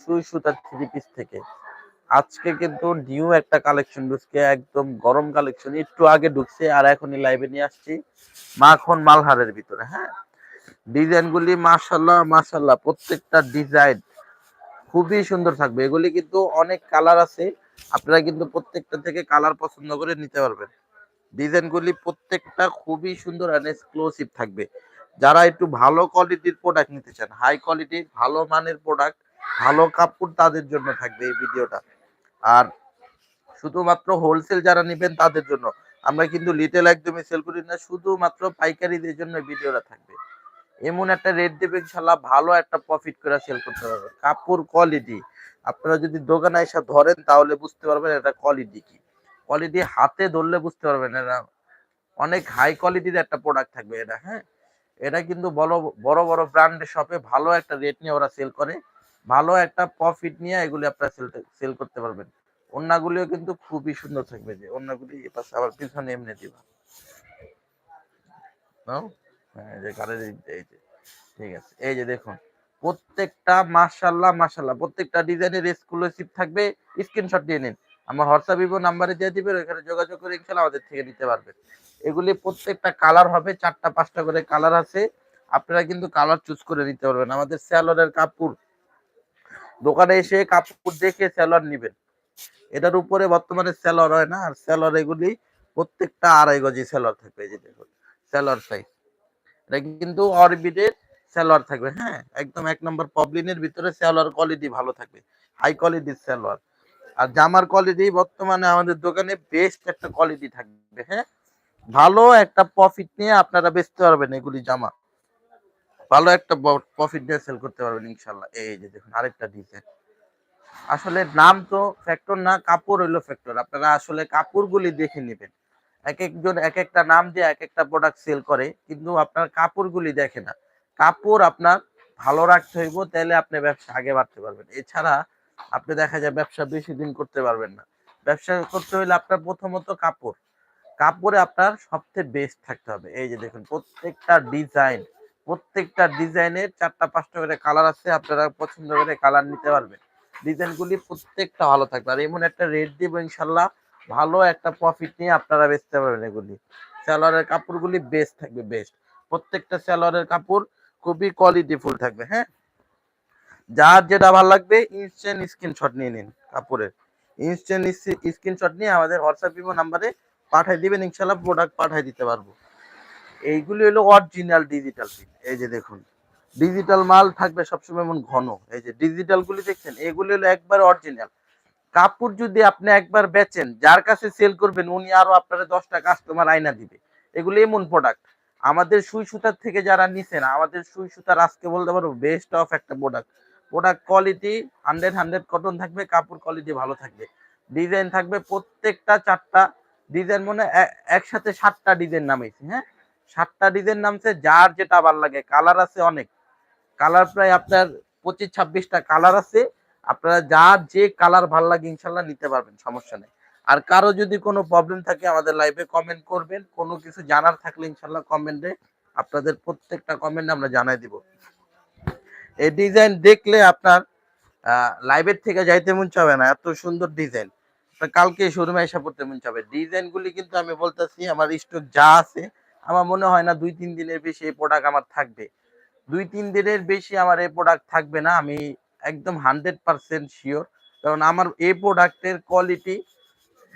সুই সুতার three piece থেকে। আজকে কিন্তু নিউ একটা কালেকশন ঢুকছে, একদম গরম কালেকশন একটু আগে ঢুকছে আর এখনই লাইভে নিয়ে আসছি। মাখন মালহারের ভিতরে হ্যাঁ? ডিজাইন গুলি মাশাল্লাহ মাশাল্লাহ প্রত্যেকটা ডিজাইন খুবই সুন্দর থাকবে। এগুলি কিন্তু অনেক কালার আছে, আপনারা কিন্তু প্রত্যেকটা থেকে কালার পছন্দ করে নিতে পারবেন। ডিজাইন গুলি প্রত্যেকটা খুবই সুন্দর আর এক্সক্লুসিভ থাকবে। যারা একটু ভালো কোয়ালিটির প্রোডাক্ট নিতে চান হাই কোয়ালিটির ভালো মানের প্রোডাক্ট ভালো কাপড় তাদের জন্য থাকবে এই ভিডিওটা। আর শুধুমাত্র হোলসেল যারা নেবেন তাদের জন্য। আমরা কিন্তু লিটেল একদমই সেল করি না, শুধুমাত্র পাইকারিদের জন্য ভিডিওটা থাকবে। এমন একটা রেট দেবে ইনশাল্লাহ, ভালো একটা প্রফিট করে সেল করতে পারবেন কাপড় কোয়ালিটি আপনারা যদি দোকানে এসে ধরেন, তাহলে বুঝতে পারবেন এটা কোয়ালিটি কি। কোয়ালিটি হাতে ধরলে বুঝতে পারবেন এটা অনেক হাই কোয়ালিটির একটা প্রোডাক্ট থাকবে এটা হ্যাঁ? এটা কিন্তু বড় বড় বড় ব্র্যান্ডের শপে ভালো একটা রেট নিয়ে ওরা সেল করে। ভালো একটা প্রফিট নিয়ে এগুলি আপনারা সেল সেল করতে পারবেন। অন্যগুলিও কিন্তু খুবই সুন্দর থাকবে যে, অন্যগুলি পাশে আবার পিছনে এমনি দিবা। হ্যাঁ ঠিক আছে। এই যে দেখুন, প্রত্যেকটা মাশাল্লাহ মাশাল্লাহ প্রত্যেকটা ডিজাইনের এক্সক্লুসিভ থাকবে স্ক্রিনশট দিয়ে নিন। আমার হোয়াটসঅ্যাপ ইভো নাম্বারে দিয়ে দিবেন ওখানে যোগাযোগ করে ইনশাল্লাহ আমাদের থেকে নিতে পারবেন। এগুলি প্রত্যেকটা কালার হবে, চারটা, পাঁচটা করে কালার আছে। আপনারা কিন্তু কালার চুজ করে নিতে পারবেন। আমাদের স্যালোয়ারের কাপড় দোকানে এসে কাপড় দেখে স্যালোয়ার নিবেন। এটার উপরে বর্তমানে স্যালোয়ার হয় না, আর স্যালোয়ার এগুলি প্রত্যেকটা আড়াই গজি স্যালোয়ার থাকবে এই যে দেখুন স্যালোয়ার সাইজ এটা কিন্তু অরবিটের স্যালোয়ার থাকবে হ্যাঁ একদম এক নম্বর পবলিনের ভিতরে স্যালোয়ার কোয়ালিটি ভালো থাকবে হাই কোয়ালিটির স্যালোয়ার আর জামার কোয়ালিটি বর্তমানে আমাদের দোকানে বেস্ট একটা কোয়ালিটি থাকবে হ্যাঁ। ভালো একটা প্রফিট নিয়ে আপনারা বেচতে পারবেন এগুলি জামা। ভালো একটা প্রফিট নিয়ে সেল করতে পারবেন ইনশাল্লাহ। এই যে দেখুন, আরেকটা ডিজাইন আসলে নাম তো ফ্যাক্টর না, কাপড় হইল ফ্যাক্টর আপনারা আসলে কাপড়গুলি দেখে নেবেন। এক একজন, এক একটা নাম দিয়ে এক একটা প্রোডাক্ট সেল করে, কিন্তু আপনার কাপড়গুলি দেখে না। কাপড় আপনার ভালো রাখতে হইব তাহলে আপনি ব্যবসা আগে বাড়তে পারবেন। এছাড়া আপনি দেখা যায় ব্যবসা বেশি দিন করতে পারবেন না। ব্যবসা করতে হলে আপনার প্রথমত কাপড়। কাপড়ে আপনার সবচেয়ে বেস্ট থাকতে হবে। এই যে দেখুন, প্রত্যেকটা ডিজাইন প্রত্যেকটা ডিজাইনের চারটা, পাঁচটা করে কালার আছে, আপনারা পছন্দ করে কালার নিতে পারবেন। ডিজাইনগুলি প্রত্যেকটা ভালো থাকবে। আর এমন একটা রেট দিব ইনশাল্লাহ, ভালো একটা প্রফিট নিয়ে আপনারা বেচতে পারবেন এগুলি। স্যালোয়ারের কাপড়গুলি বেস্ট থাকবে বেস্ট প্রত্যেকটা স্যালোয়ারের কাপড় খুবই কোয়ালিটিফুল থাকবে হ্যাঁ? যার যেটা ভালো লাগবে ইনস্ট্যান্ট স্ক্রিনশট নিয়ে নিন কাপড়ের। ইনস্ট্যান্ট স্ক্রিনশট নিয়ে আমাদের হোয়াটসঅ্যাপ ইমো নাম্বারে পাঠিয়ে দিবেন, ইনশাল্লাহ প্রোডাক্ট পাঠিয়ে দিতে পারব। এইগুলি হলো অরিজিনাল ডিজিটাল এই যে দেখুন ডিজিটাল মাল থাকবে সবসময় এমন ঘন। এই যে ডিজিটাল গুলি দেখছেন, এগুলি হলো একবার অরিজিনাল কাপড় যদি আপনি একবার বেচেন, যার কাছে সেল করবেন, উনি আরও আপনার দশটা কাস্টমার আয়না দিবে। এগুলো এমন প্রোডাক্ট আমাদের সুই সুতার থেকে যারা নিছেন, আমাদের সুই সুতার আজকে বলতে পারব বেস্ট অফ একটা product product quality hundred hundred cotton থাকবে, কাপড় কোয়ালিটি ভালো থাকবে। ডিজাইন থাকবে প্রত্যেকটা চারটা। ডিজাইন মনে একসাথে সাতটা ডিজাইন নামাইছি হ্যাঁ? সাতটা ডিজাইন নামছে, যার যেটা ভালো লাগে। কালার আছে অনেক। কালার প্রায় আপনার পঁচিশ, ছাব্বিশটা কালার আছে। আপনারা যার যে কালার ভালো লাগে ইনশাল্লাহ নিতে পারবেন, সমস্যা নেই। আর কারও যদি কোনো প্রবলেম থাকে আমাদের লাইভে কমেন্ট করবেন। কোনো কিছু জানার থাকলে ইনশাল্লাহ কমেন্টে আপনাদের প্রত্যেকটা কমেন্ট আমরা জানাই দিব। এই ডিজাইন দেখলে আপনার লাইভের থেকে যাইতে মন চাবে না। এত সুন্দর ডিজাইন কালকে শোরুমে এসে পড়তে মন চাবে। ডিজাইনগুলি কিন্তু আমি বলতেছি, আমার স্টক যা আছে আমার মনে হয় না দুই, তিন দিনের বেশি এই প্রোডাক্ট আমার থাকবে। দুই, তিন দিনের বেশি আমার এই প্রোডাক্ট থাকবে না, আমি একদম হান্ড্রেড পার্সেন্ট শিওর কারণ আমার এই প্রোডাক্টের কোয়ালিটি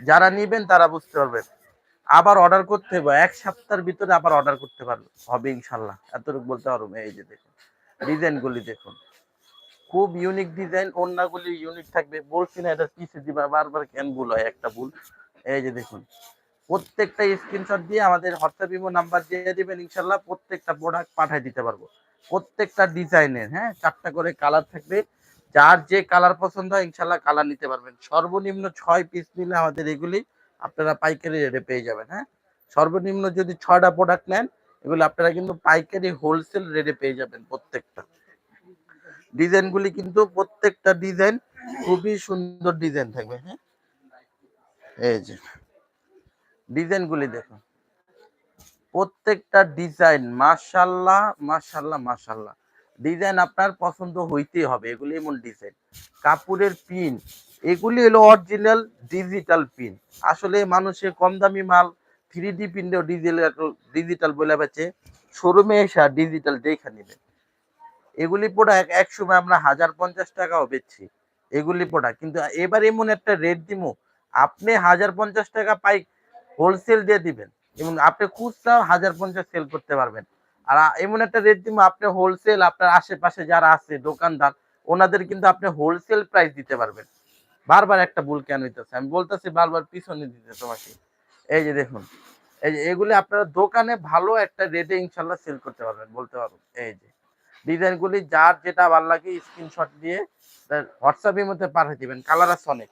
যারা নিবেন তারা বুঝতে পারবেন। আবার অর্ডার করতে হবে, এক সপ্তাহের ভিতরে আবার অর্ডার করতে পারবে। হবে ইনশাল্লাহ, এতটুকু বলতে পারব। এই যে দেখুন, ডিজাইনগুলি দেখুন। খুব ইউনিক ডিজাইন অন্যগুলি ইউনিক থাকবে। বলছি না এটা পিছে দিবা, বারবার কেন ভুল হয় একটা ভুল? এই যে দেখুন প্রত্যেকটা স্ক্রিনশট দিয়ে আমাদের হোয়াটসঅ্যাপ ইমো নাম্বার দিয়ে দিবেন, ইনশাল্লাহ প্রত্যেকটা প্রোডাক্ট পাঠিয়ে দিতে পারব। প্রত্যেকটা ডিজাইনের হ্যাঁ চারটা করে কালার থাকবে। যার যে কালার পছন্দ হয়, ইনশাল্লাহ কালার নিতে পারবেন। সর্বনিম্ন ছয় পিস নিলে আমাদের এগুলি আপনারা পাইকারি রেটে পেয়ে যাবেন হ্যাঁ। সর্বনিম্ন যদি ছয়টা প্রোডাক্ট নেন, এগুলো আপনারা কিন্তু পাইকারি হোলসেল রেটে পেয়ে যাবেন প্রত্যেকটা। ডিজাইনগুলি কিন্তু প্রত্যেকটা ডিজাইন খুবই সুন্দর ডিজাইন থাকবে হ্যাঁ। এই যে। ডিজাইনগুলি দেখুন প্রত্যেকটা ডিজাইন মাশাল্লাহ মাশাল্লাহ মাশাল্লাহ ডিজাইন আপনার পছন্দ হইতেই হবে, এগুলি এমন ডিজাইন। কাপড়ের পিন এগুলি হলো অরিজিনাল ডিজিটাল পিন আসলে মানুষের কম দামি মাল থ্রি ডি পিনটাও ডিজিটাল ডিজিটাল বলে বেচে, শোরুমে এসে ডিজিটাল দেখে নেবেন এগুলি প্রোডাক্ট এক সময় আমরা হাজার পঞ্চাশ টাকাও বেচছি, এগুলি প্রোডাক্ট কিন্তু এবার এমন একটা রেট দিমু, আপনি হাজার পঞ্চাশ টাকা পাই হোলসেল দিয়ে দিবেন। এবং আপনি খুচরা হাজার পঞ্চাশ সেল করতে পারবেন। আর এমন একটা রেট দিব আপনি হোলসেল আপনার আশেপাশে যারা আছে, দোকানদার, ওনাদের কিন্তু আপনি হোলসেল প্রাইস দিতে পারবেন। বারবার একটা ভুল কেন হইতেছে? আমি বলতেছি বারবার পিছনে দিতে তোমাকে। এই যে দেখুন, এই যে এগুলি আপনারা দোকানে ভালো একটা রেটে ইনশাল্লাহ সেল করতে পারবেন, বলতে পারব এই যে ডিজাইনগুলি যার যেটা ভালো লাগে স্ক্রিনশট দিয়ে হোয়াটসঅ্যাপের মধ্যে পাঠিয়ে দিবেন। কালার আছে অনেক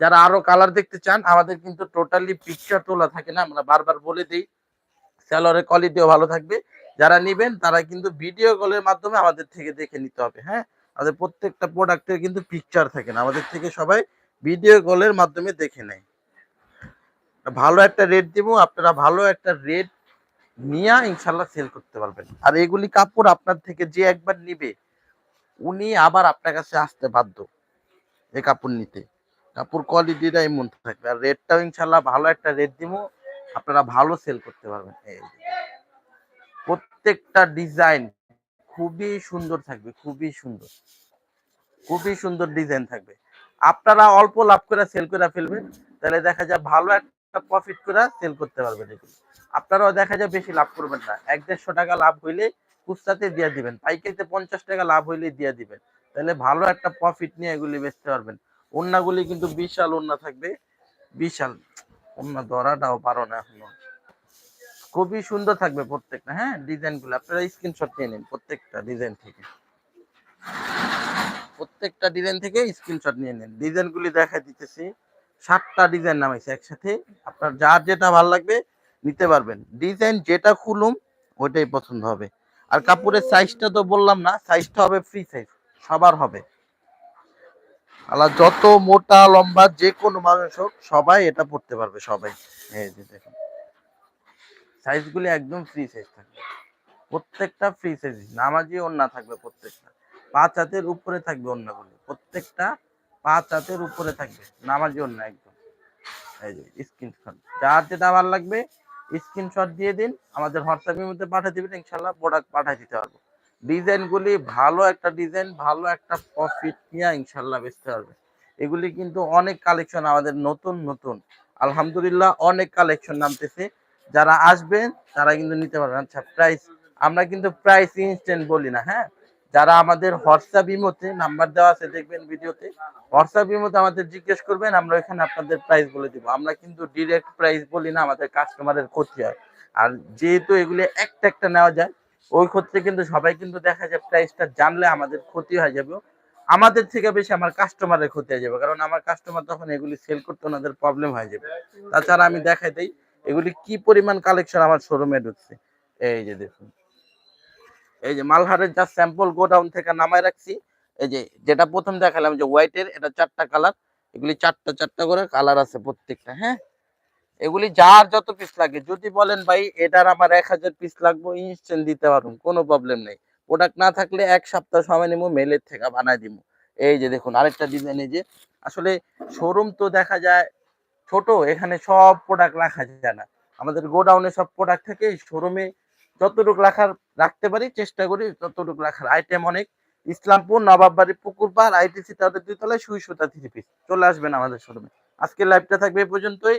যারা আরও কালার দেখতে চান, আমাদের কিন্তু টোটালি পিকচার তোলা থাকে না, আমরা বারবার বলে দিই। স্যালোয়ারের কোয়ালিটিও ভালো থাকবে। যারা নেবেন, তারা কিন্তু ভিডিও কলের মাধ্যমে আমাদের থেকে দেখে নিতে হবে হ্যাঁ? আমাদের প্রত্যেকটা প্রোডাক্টের কিন্তু পিকচার থাকে না, আমাদের থেকে সবাই ভিডিও কলের মাধ্যমে দেখে নেয়। ভালো একটা রেট দিব, আপনারা ভালো একটা রেট নিয়ে ইনশাল্লাহ সেল করতে পারবেন। আর এগুলি কাপড় আপনার থেকে যে একবার নিবে, উনি আবার আপনার কাছে আসতে বাধ্য, এই কাপড় নিতে। কাপড় কোয়ালিটিটা এমন থাকবে। আর রেটটাও ইনশাল্লাহ ভালো একটা রেট দিব, আপনারা ভালো সেল করতে পারবেন। প্রত্যেকটা ডিজাইন খুবই সুন্দর থাকবে, খুবই সুন্দর। খুবই সুন্দর ডিজাইন থাকবে। আপনারা অল্প লাভ করে সেল করে ফেলবেন, তাহলে দেখা যায় ভালো একটা প্রফিট করে সেল করতে পারবেন এগুলো। আপনারাও দেখা যায় বেশি লাভ করবেন না। এক দেড়শো টাকা লাভ হইলে খুচরাতে দিয়ে দিবেন। পাইকারিতে পঞ্চাশ টাকা লাভ হইলে দিয়ে দিবেন। তাহলে ভালো একটা প্রফিট নিয়ে এগুলি বেচতে পারবেন। ওন্নাগুলি কিন্তু বিশাল ওন্না থাকবে। বিশাল। ওন্না ধরাটাও পারো না এখনও। খুবই সুন্দর থাকবে প্রত্যেকটা হ্যাঁ? ডিজাইনগুলো আপনারা স্ক্রিনশট নিয়ে নিন প্রত্যেকটা ডিজাইন থেকে। প্রত্যেকটা ডিজাইন থেকে স্ক্রিনশট নিয়ে নিন। ডিজাইন গুলি দেখা দিতেছি। সাতটা ডিজাইন নামাইছে একসাথে। আপনার যার যেটা ভালো লাগবে নিতে পারবেন। ডিজাইন যেটা খুলুম, ওইটাই পছন্দ হবে। আর কাপড়ের সাইজটা তো বললাম না সাইজটা হবে ফ্রি সাইজ সবার হবে। আলা যত মোটা, লম্বা যে কোনো মানুষ হোক, সবাই এটা পড়তে পারবে, সবাই। এই যে দেখুন সাইজগুলি একদম ফ্রি সাইজ থাকবে। প্রত্যেকটা ফ্রি সাইজ নামাজি ওন্না থাকবে প্রত্যেকটা। পাঁচ হাতের উপরে থাকবে ওন্নাগুলি প্রত্যেকটা পাঁচ হাতের উপরে থাকবে, নামাজি ওন্না একদম। এই যে স্ক্রিনশট যার যেটা ভালো লাগবে স্ক্রিনশট দিয়ে দিন, আমাদের হোয়াটসঅ্যাপের মধ্যে পাঠিয়ে দিবেন ইনশাল্লাহ প্রোডাক্ট পাঠিয়ে দিতে পারব। ডিজাইনগুলি ভালো একটা ডিজাইন ভালো একটা প্রফিট নিয়ে ইনশাল্লাহ বেচতে পারবে এগুলি কিন্তু অনেক কালেকশন আমাদের নতুন নতুন। আলহামদুলিল্লাহ অনেক কালেকশন নামতেছে। যারা আসবেন, তারা কিন্তু নিতে পারবেন। আচ্ছা প্রাইস আমরা কিন্তু প্রাইস ইনস্ট্যান্ট বলি না হ্যাঁ? যারা আমাদের হোয়াটসঅ্যাপ ইমোতে নাম্বার দেওয়া আছে, দেখবেন ভিডিওতে। হোয়াটসঅ্যাপ ইমোতে আমাদের জিজ্ঞেস করবেন, আমরা এখানে আপনাদের প্রাইস বলে দিব। আমরা কিন্তু ডিরেক্ট প্রাইস বলি না, আমাদের কাস্টমারের ক্ষতি হয়। আর যেহেতু এগুলি একটা একটা নেওয়া যায় ওই ক্ষেত্রে কিন্তু সবাই কিন্তু দেখা যায় প্রাইসটা জানলে আমাদের ক্ষতি হয়ে যাবে। আমাদের থেকে বেশি আমার কাস্টমারের ক্ষতি হয়ে যাবে। কারণ আমার কাস্টমার তখন এগুলি সেল করতে ওনাদের প্রবলেম হয়ে যাবে। তাছাড়া আমি দেখাই দেই, এগুলি কি পরিমাণ কালেকশন আমার শোরুমে ঢুকছে? এই যে দেখুন। এই যে মালহারের যা স্যাম্পল গোডাউন থেকে নামায় রাখছি। এই যে যেটা প্রথম দেখালাম যে হোয়াইটের এটা চারটা কালার এগুলি চারটা চারটা করে কালার আছে প্রত্যেকটা হ্যাঁ? এগুলি যার যত পিস লাগে। যদি বলেন, ভাই, এটার আমার এক হাজার পিস লাগবে ইনস্ট্যান্ট দিতে পারুন কোনো প্রবলেম নেই। প্রোডাক্ট না থাকলে এক সপ্তাহ সময় নিবো মেলের থেকে বানাই দিব এই যে দেখুন, আরেকটা ডিজাইন এই যে, আসলে শোরুম তো দেখা যায় ছোট, এখানে সব প্রোডাক্ট রাখা যায় না। আমাদের গোডাউনে সব প্রোডাক্ট থাকে শোরুমে যতটুকু রাখার, রাখতে পারি, চেষ্টা করি ততটুকু রাখার। আইটেম অনেক, ইসলামপুর, নবাববাড়ি পুকুর পাড় আইটিসি তাদের দুইতলায় সুই সুতা থ্রি পিস চলে আসবেন আমাদের শোরুমে আজকের লাইভটা থাকবে এই পর্যন্তই।